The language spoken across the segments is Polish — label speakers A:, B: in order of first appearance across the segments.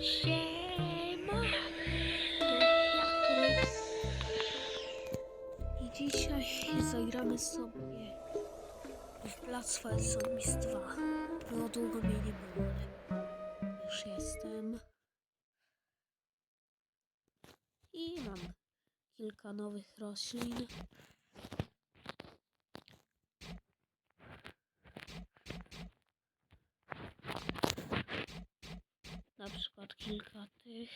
A: Siema! I dzisiaj zagramy sobie w Plac Falsonis 2. Było długo mnie nie było, ale już jestem. I mam kilka nowych roślin. Na przykład kilka tych.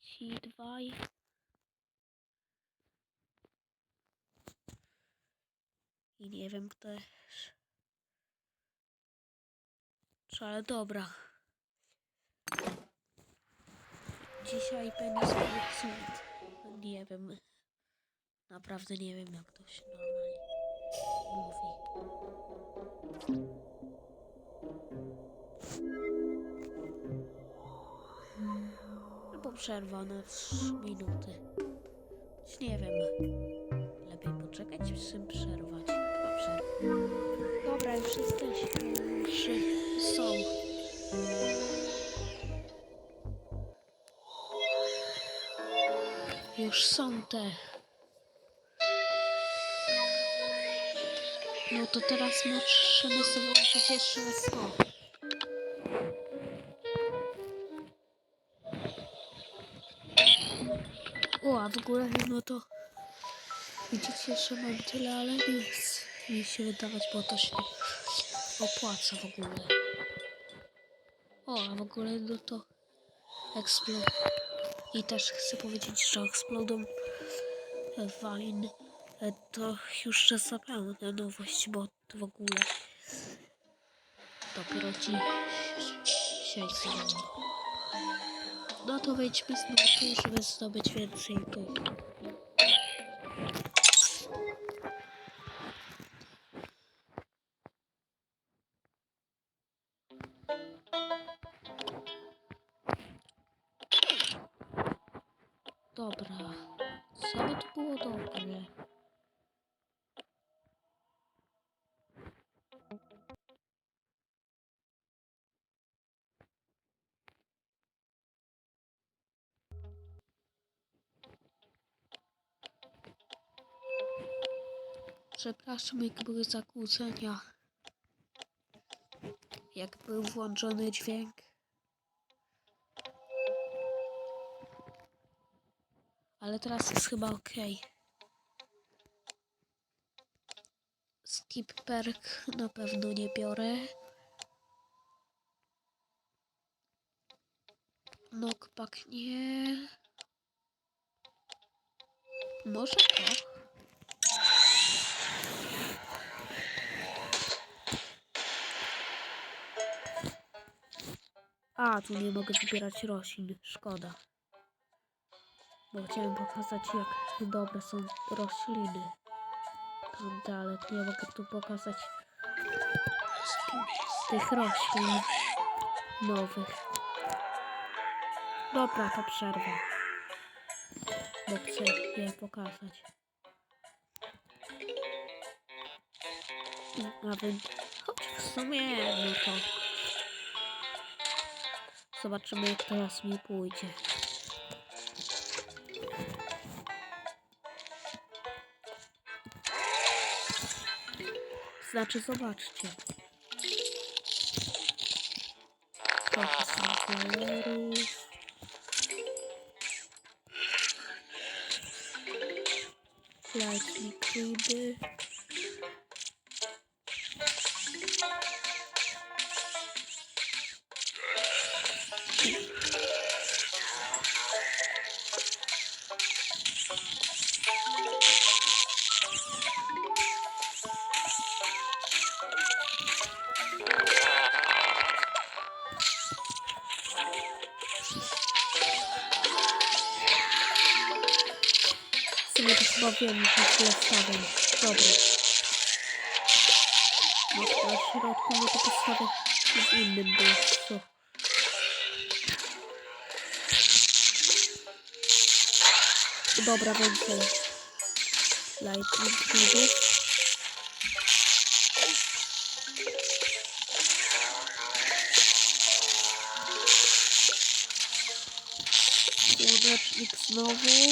A: Ci dwaj. I nie wiem też. Czy ale dobra. Dzisiaj penis cud. Nie wiem. Naprawdę nie wiem jak to się normalnie mówi. Albo przerwa na 3 minuty. Już nie wiem. Lepiej poczekać, czy się przerwać. Dobrze. Dobra, już jesteśmy. Już są. Już są te. No to teraz możemy sobie włączyć jeszcze na ogóle no to widzicie, że mam tyle, ale nie mi się wydawać, bo to się opłaca w ogóle. O, a w ogóle no to Explode. I też chcę powiedzieć, że Explodom Wine to już zapewne nowość, bo w ogóle dopiero dzisiaj zrobiłem. No to wejdźmy znowu, żeby zdobyć więcej tych. Dobra, co by to było dobre? Przepraszam, jak były zakłócenia. Jak był włączony dźwięk. Ale teraz jest chyba ok. Skip perk na pewno nie biorę. Knockback nie. Może to? A, tu nie mogę wybierać roślin. Szkoda. Bo chciałem pokazać, jak dobre są rośliny. Tamte, ale nie mogę tu pokazać tych roślin nowych. Dobra, to przerwa. Bo chcę je pokazać. Nawet choć w sumie, no to zobaczymy, jak teraz mi pójdzie. Znaczy, zobaczcie. Trochę są kolorów. Light liquidy. ziemi się postawię. Dobra. No to w środku, no to postawię z innym było, co? Dobra, więcej. Lightning Speedów. Słonecznik znowu.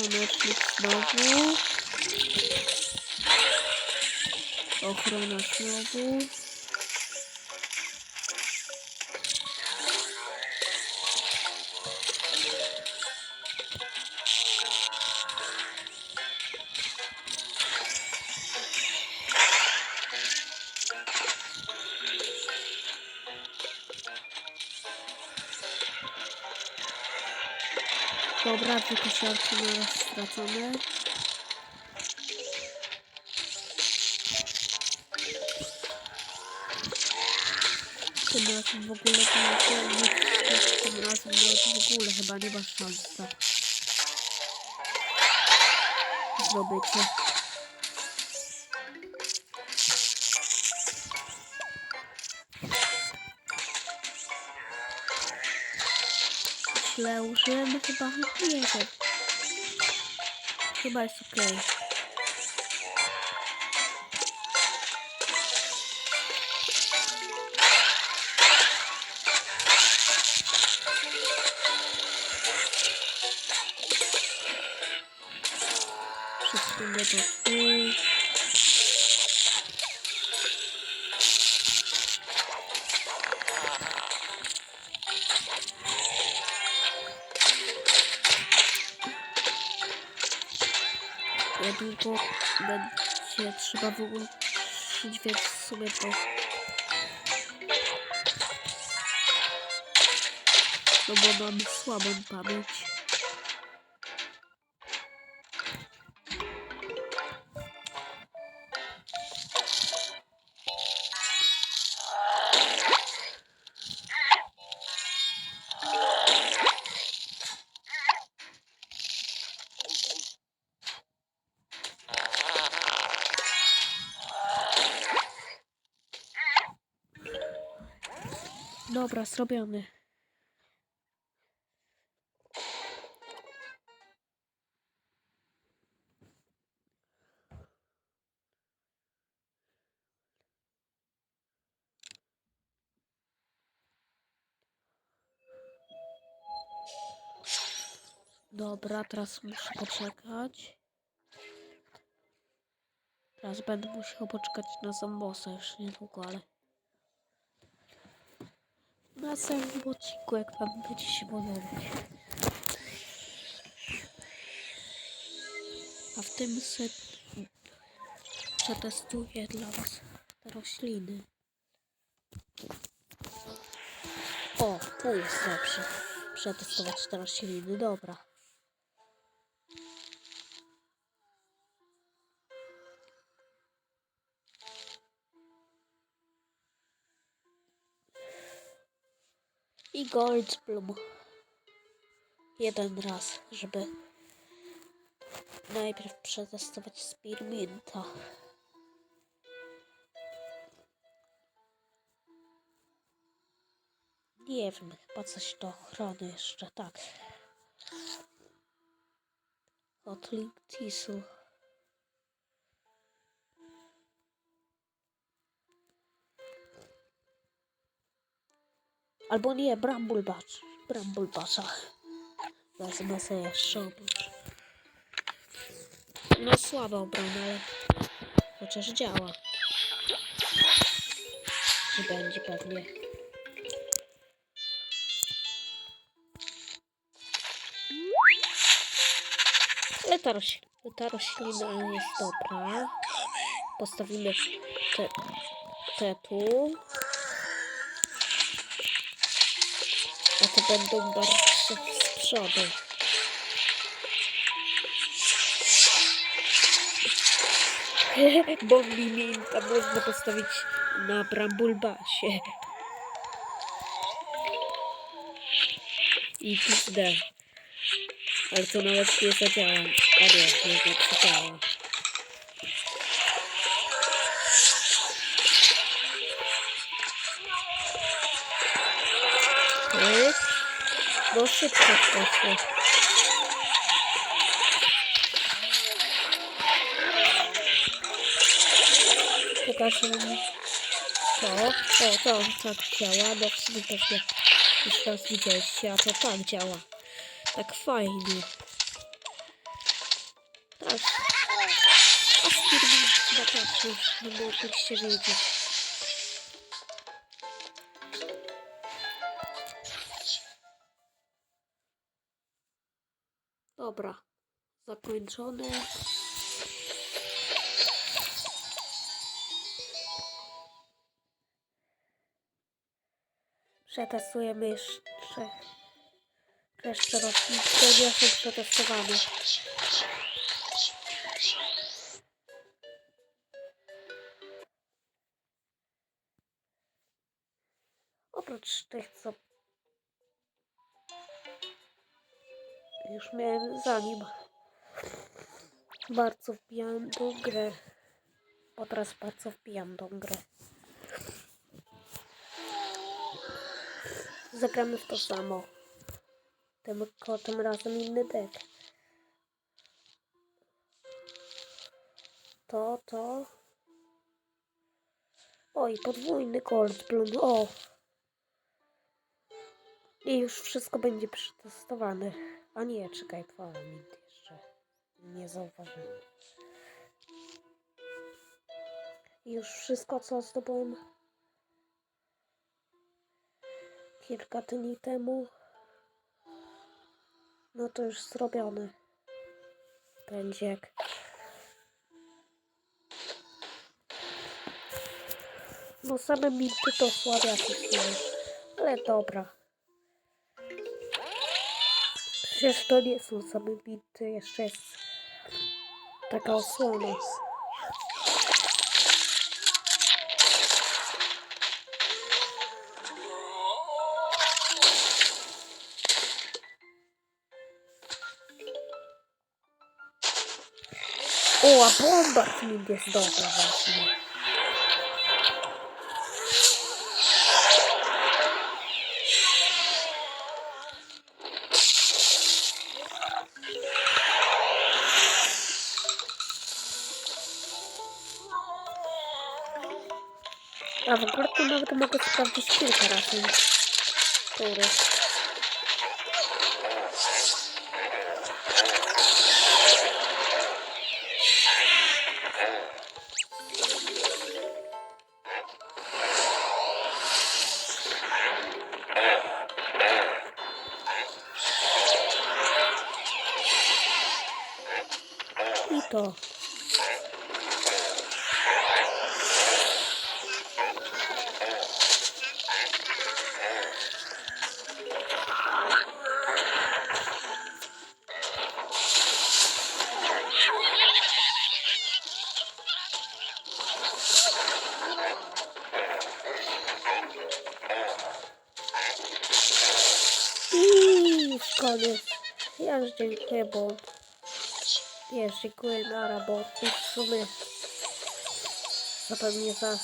A: 그러면 빅 넣고 어그러나 넣고. Dobra, dwie kosiarki na raz stracone. Tym razem w ogóle to nie tym razem nawet w ogóle chyba nie ma szans na zdobycie. Źle użyłem chyba, nie wiem. Chyba jest okej. Do tyłu. Niedługo będzie trzeba wyłączyć, więc w sumie to... No bo mam słabą pamięć. Dobra, zrobiony. Dobra, teraz muszę poczekać. Teraz będę musiał poczekać na zombosa już niedługo, ale... Na następnym odcinku, jak wam będzie się podobać. A w tym set przetestuję dla was te rośliny. O, tu jest dobrze. Przetestować te rośliny, dobra. I Goldblum. Jeden raz, żeby najpierw przetestować Spearminta. Nie wiem, chyba coś do ochrony jeszcze, tak. Hotlink Tissue. Albo nie, Bramblebacz. Bramblebacza. Wezmę sobie jeszcze oprócz. No słaba obrona, ale chociaż działa. Czy będzie pewnie. Ta, roś, ta roślina jest dobra. Postawimy te, te tu. A to będą bardzo z przodu. Bo miminka można postawić na brambulbasie. I pizdę. Ale to nawet nie zadziała. A nie, nie, nie zadziała. Szybko poszło. pokażę wam to. O, to tak działa. Sumie pewnie już raz widzieliście, a to tak działa. Tak fajnie. Tak. A firmy chyba tak już, no mogliście wiedzieć. Dobra, zakończone. Przetestujemy jeszcze. Jeszcze raz. Te nie są. Oprócz tych, co już miałem zanim bardzo wbijałem tą grę. Bo teraz bardzo wbijam tą grę. Zagramy w to samo. Tylko tym razem inny deck. To, to. Oj, podwójny Goldblum. O! I już wszystko będzie przetestowane. A nie, czekaj, minut jeszcze. Nie zauważyłem. Już wszystko, co zdobyłem kilka dni temu, no to już zrobione. Będzie jak No same minty to słabiaki są. Ale dobra. Przecież to nie są same minty, jeszcze jest taka osłona. O, a bomba mint jest dobra właśnie. A w ogóle nawet mogę sprawdzić kilka razy. Który. Dziękuję, bo wiesz, dziękuję Nara, bo w sumie zapewne za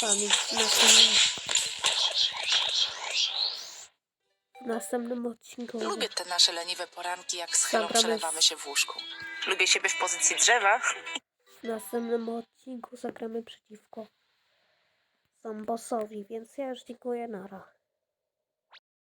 A: sami w następnym, w następnym odcinku.
B: Lubię te nasze leniwe poranki, jak z
A: my-
B: przelewamy się w łóżku. Lubię siebie w pozycji drzewa.
A: W następnym odcinku zagramy przeciwko Zambossowi, więc ja już dziękuję Nara.